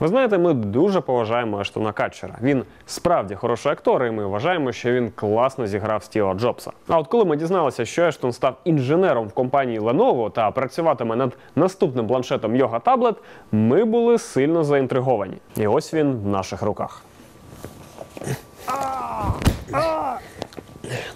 Ви знаєте, ми дуже поважаємо Ештона Катчера. Він справді хороший актор, і ми вважаємо, що він класно зіграв Стіва Джобса. А от коли ми дізналися, що Ештон став інженером в компанії Lenovo та працюватиме над наступним планшетом Yoga Tablet, ми були сильно заінтриговані. І ось він в наших руках.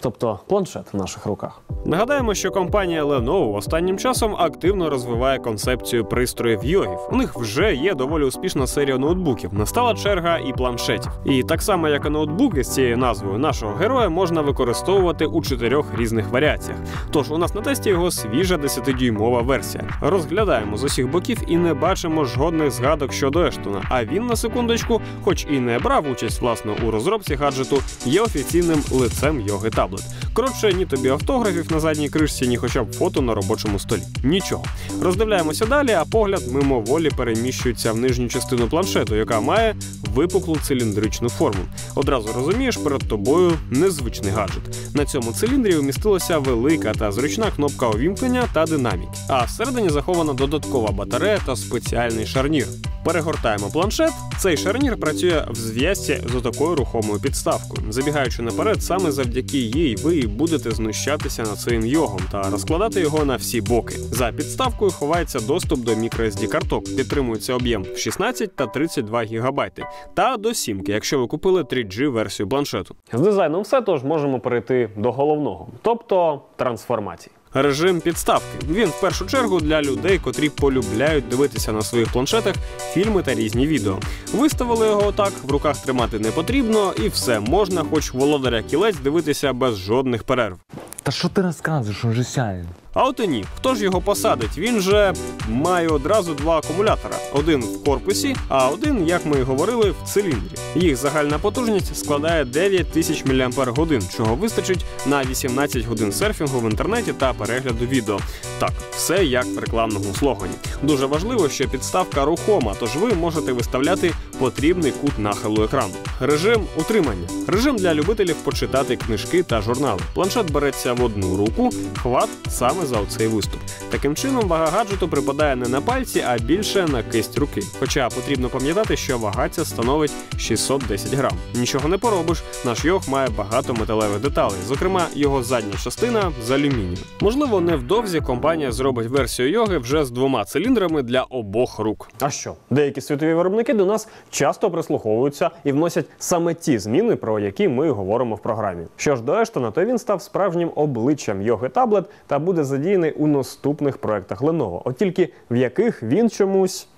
Тобто планшет в наших руках. Нагадаємо, що компанія Lenovo останнім часом активно розвиває концепцію пристроїв йогів. У них вже є доволі успішна серія ноутбуків. Настала черга і планшетів. І так само, як і ноутбуки з цією назвою нашого героя можна використовувати у чотирьох різних варіаціях. Тож у нас на тесті його свіжа 10-дюймова версія. Розглядаємо з усіх боків і не бачимо жодних згадок щодо Ештона. А він на секундочку, хоч і не брав участь власне у розробці гаджету, є офіційним лицем йоги таблет. Коротше, ні тобі автографів на задній кришці, ні хоча б фото на робочому столі. Нічого. Роздивляємося далі, а погляд мимоволі переміщується в нижню частину планшету, яка має випуклу циліндричну форму. Одразу розумієш, перед тобою незвичний гаджет. На цьому циліндрі вмістилася велика та зручна кнопка увімкнення та динамік. А всередині захована додаткова батарея та спеціальний шарнір. Перегортаємо планшет. Цей шарнір працює в зв'язці з такою рухомою підставкою. Забігаючи наперед, саме завдяки їй ви будете знущатися над своїм йогом та розкладати його на всі боки. За підставкою ховається доступ до microSD карток. Підтримується об'єм в 16 та 32 гігабайти, та до сімки, якщо ви купили 3G версію планшету. З дизайном все тож можемо перейти до головного, тобто трансформації. Режим підставки. Він в першу чергу для людей, котрі полюбляють дивитися на своїх планшетах фільми та різні відео. Виставили його отак, в руках тримати не потрібно, і все можна, хоч володаря кілець дивитися без жодних перерв. Та що ти розказуєш, он сяє. А от і ні, хто ж його посадить? Він же має одразу два акумулятора: один в корпусі, а один, як ми і говорили, в циліндрі. Їх загальна потужність складає 9000 мАч, чого вистачить на 18 годин серфінгу в інтернеті та перегляду відео. Так, все як в рекламному слогані. Дуже важливо, що підставка рухома, тож ви можете виставляти потрібний кут нахилу екрану. Режим утримання. Режим для любителів почитати книжки та журнали. Планшет береться в одну руку, хват саме за оцей виступ. Таким чином, вага гаджету припадає не на пальці, а більше на кисть руки. Хоча потрібно пам'ятати, що вага ця становить 610 грам. Нічого не поробиш. Наш йог має багато металевих деталей, зокрема, його задня частина з алюмінію. Можливо, невдовзі компанія зробить версію йоги вже з двома циліндрами для обох рук. А що? Деякі світові виробники до нас часто прислуховуються і вносять саме ті зміни, про які ми говоримо в програмі. Що ж до Ештона, то він став справжнім обличчям йоги таблет та буде задіяний у наступних проектах Lenovo. От тільки в яких він чомусь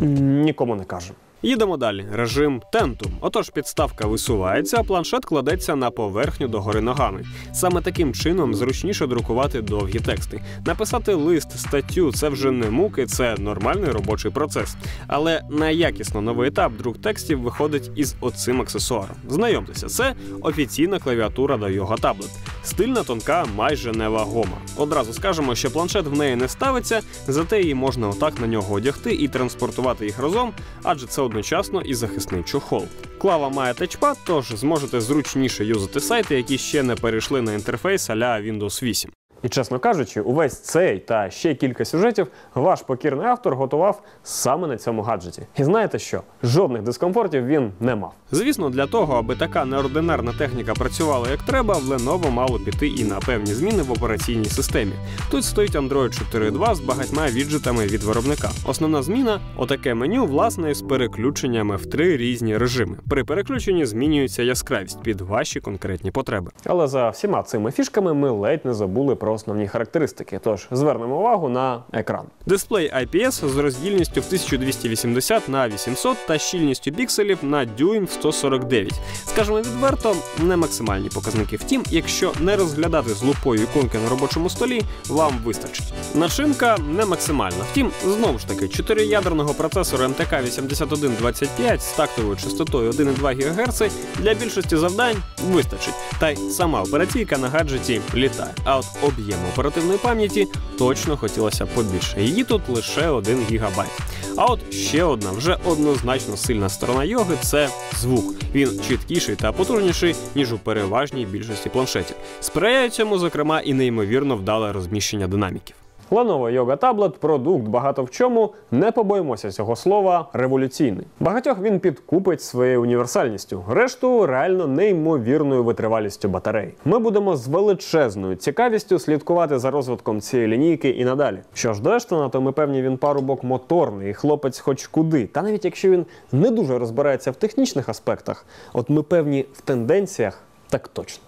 нікому не каже. Їдемо далі. Режим тенту. Отож, підставка висувається, а планшет кладеться на поверхню догори ногами. Саме таким чином зручніше друкувати довгі тексти. Написати лист, статтю це вже не муки, це нормальний робочий процес. Але на якісно новий етап друк текстів виходить із оцим аксесуаром. Знайомтеся, це офіційна клавіатура до його таблет. Стильна, тонка, майже невагома. Одразу скажемо, що планшет в неї не ставиться, зате її можна отак на нього одягти і транспортувати їх разом, адже це одночасно і захисний чохол. Клава має тачпад, тож зможете зручніше юзати сайти, які ще не перейшли на інтерфейс а-ля Windows 8. І чесно кажучи, увесь цей та ще кілька сюжетів ваш покірний автор готував саме на цьому гаджеті. І знаєте що? Жодних дискомфортів він не мав. Звісно, для того, аби така неординарна техніка працювала як треба, в Lenovo мало піти і на певні зміни в операційній системі. Тут стоїть Android 4.2 з багатьма віджитами від виробника. Основна зміна отаке меню, власне, з переключеннями в три різні режими. При переключенні змінюється яскравість під ваші конкретні потреби. Але за всіма цими фішками ми ледь не забули про основні характеристики. Тож звернемо увагу на екран. Дисплей IPS з роздільністю в 1280 на 800 та щільністю пікселів на дюйм в 149. Скажемо відверто, не максимальні показники. Втім, якщо не розглядати з лупою іконки на робочому столі, вам вистачить. Начинка не максимальна. Втім, знову ж таки, 4-ядерного процесора МТК 8125 з тактовою частотою 1,2 ГГц для більшості завдань вистачить. Та й сама операційка на гаджеті літає. А от об'єм оперативної пам'яті точно хотілося побільше. Її тут лише 1 гігабайт. А от ще одна вже однозначно сильна сторона йоги це звук. Він чіткіший та потужніший, ніж у переважній більшості планшетів. Сприяє цьому, зокрема, і неймовірно вдале розміщення динаміків. Lenovo Yoga Tablet – продукт багато в чому, не побоїмося цього слова, революційний. Багатьох він підкупить своєю універсальністю, решту реально неймовірною витривалістю батарей. Ми будемо з величезною цікавістю слідкувати за розвитком цієї лінійки і надалі. Що ж до Ештона, то ми певні він парубок моторний, хлопець хоч куди. Та навіть якщо він не дуже розбирається в технічних аспектах, от ми певні в тенденціях, так точно.